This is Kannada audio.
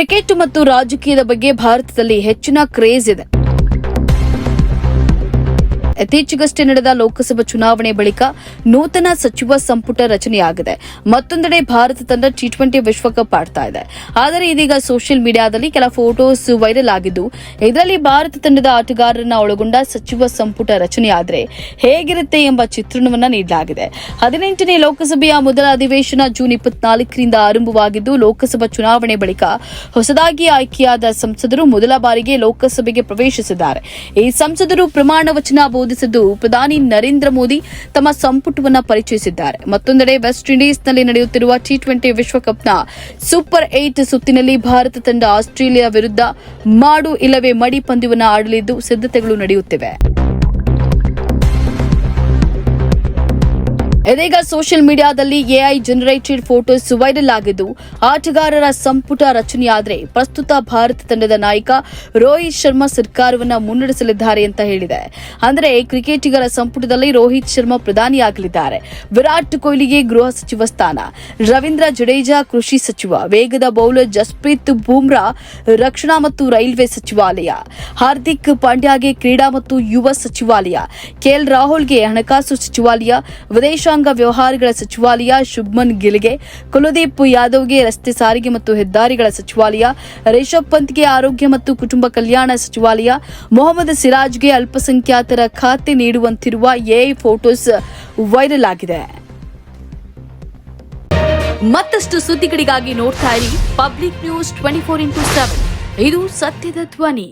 ಕ್ರಿಕೆಟ್ ಮತ್ತು ರಾಜಕೀಯದ ಬಗ್ಗೆ ಭಾರತದಲ್ಲಿ ಹೆಚ್ಚಿನ ಕ್ರೇಜ್ ಇದೆ. ಇತ್ತೀಚೆಗಷ್ಟೇ ನಡೆದ ಲೋಕಸಭಾ ಚುನಾವಣೆ ಬಳಿಕ ನೂತನ ಸಚಿವ ಸಂಪುಟ ರಚನೆಯಾಗಿದೆ. ಮತ್ತೊಂದೆಡೆ ಭಾರತ ತಂಡ ಟಿ ಟ್ವೆಂಟಿ ವಿಶ್ವಕಪ್ ಆಡ್ತಾ ಇದೆ. ಆದರೆ ಇದೀಗ ಸೋಷಿಯಲ್ ಮೀಡಿಯಾದಲ್ಲಿ ಕೆಲ ಫೋಟೋಸ್ ವೈರಲ್ ಆಗಿದ್ದು, ಇದರಲ್ಲಿ ಭಾರತ ತಂಡದ ಆಟಗಾರರನ್ನ ಒಳಗೊಂಡ ಸಚಿವ ಸಂಪುಟ ರಚನೆಯಾದರೆ ಹೇಗಿರುತ್ತೆ ಎಂಬ ಚಿತ್ರಣವನ್ನ ನೀಡಲಾಗಿದೆ. ಹದಿನೆಂಟನೇ ಲೋಕಸಭೆಯ ಮೊದಲ ಅಧಿವೇಶನ ಜೂನ್ ಇಪ್ಪತ್ನಾಲ್ಕರಿಂದ ಆರಂಭವಾಗಿದ್ದು, ಲೋಕಸಭಾ ಚುನಾವಣೆ ಬಳಿಕ ಹೊಸದಾಗಿ ಆಯ್ಕೆಯಾದ ಸಂಸದರು ಮೊದಲ ಬಾರಿಗೆ ಲೋಕಸಭೆಗೆ ಪ್ರವೇಶಿಸಿದ್ದಾರೆ. ಈ ಸಂಸದರು ಪ್ರಮಾಣ ವಚನ ಬೋಧಿಸಿದ್ದು ಪ್ರಧಾನಿ ನರೇಂದ್ರ ಮೋದಿ ತಮ್ಮ ಸಂಪುಟವನ್ನು ಪರಿಚಯಿಸಿದ್ದಾರೆ. ಮತ್ತೊಂದೆಡೆ ವೆಸ್ಟ್ ಇಂಡೀಸ್ನಲ್ಲಿ ನಡೆಯುತ್ತಿರುವ ಟಿ ಟ್ವೆಂಟಿ ವಿಶ್ವಕಪ್ನ ಸೂಪರ್ ಏಟ್ ಸುತ್ತಿನಲ್ಲಿ ಭಾರತ ತಂಡ ಆಸ್ಟ್ರೇಲಿಯಾ ವಿರುದ್ಧ ಮಾಡು ಇಲ್ಲವೇ ಮಡಿ ಪಂದ್ಯವನ್ನು ಆಡಲಿದ್ದು ಸಿದ್ಧತೆಗಳು ನಡೆಯುತ್ತಿವೆ. ಇದೀಗ ಸೋಷಿಯಲ್ ಮೀಡಿಯಾದಲ್ಲಿ ಎಐ ಜನರೇಟೆಡ್ ಫೋಟೋಸ್ ವೈರಲ್ ಆಗಿದ್ದು, ಆಟಗಾರರ ಸಂಪುಟ ರಚನೆಯಾದರೆ ಪ್ರಸ್ತುತ ಭಾರತ ತಂಡದ ನಾಯಕ ರೋಹಿತ್ ಶರ್ಮಾ ಸರ್ಕಾರವನ್ನ ಮುನ್ನಡೆಸಲಿದ್ದಾರೆ ಅಂತ ಹೇಳಿದೆ. ಅಂದರೆ ಕ್ರಿಕೆಟಿಗರ ಸಂಪುಟದಲ್ಲಿ ರೋಹಿತ್ ಶರ್ಮಾ ಪ್ರಧಾನಿಯಾಗಲಿದ್ದಾರೆ. ವಿರಾಟ್ ಕೊಹ್ಲಿಗೆ ಗೃಹ ಸಚಿವ ಸ್ಥಾನ. ರವೀಂದ್ರ ಜಡೇಜಾ ಕೃಷಿ ಸಚಿವ. ವೇಗದ ಬೌಲರ್ ಜಸ್ಪ್ರೀತ್ ಬೂಮ್ರಾ ರಕ್ಷಣಾ ಮತ್ತು ರೈಲ್ವೆ ಸಚಿವಾಲಯ. ಹಾರ್ದಿಕ್ ಪಾಂಡ್ಯಾಗೆ ಕ್ರೀಡಾ ಮತ್ತು ಯುವ ಸಚಿವಾಲಯ. ಕೆಎಲ್ ರಾಹುಲ್ಗೆ ಹಣಕಾಸು ಸಚಿವಾಲಯ. ವಿದೇಶಾಂಗ ವ್ಯವಹಾರಗಳ ಸಚಿವಾಲಯ ಶುಭ್ಮನ್ ಗಿಲ್ಗೆ, ಕುಲದೀಪ್ ಯಾದವ್ಗೆ ರಸ್ತೆ ಸಾರಿಗೆ ಮತ್ತು ಹೆದ್ದಾರಿಗಳ ಸಚಿವಾಲಯ, ರಿಷಬ್ ಪಂತ್ಗೆ ಆರೋಗ್ಯ ಮತ್ತು ಕುಟುಂಬ ಕಲ್ಯಾಣ ಸಚಿವಾಲಯ, ಮೊಹಮ್ಮದ್ ಸಿರಾಜ್ಗೆ ಅಲ್ಪಸಂಖ್ಯಾತರ ಖಾತೆ ನೀಡುವಂತಿರುವ ಎಐ ಫೋಟೋಸ್ ವೈರಲ್ ಆಗಿದೆ. ಮತ್ತಷ್ಟು ಸುದ್ದಿಗಳಿಗಾಗಿ ನೋಡ್ತಾ ಇರಿ public news twenty four into seven. ಇದು ಸತ್ಯದ ಧ್ವನಿ.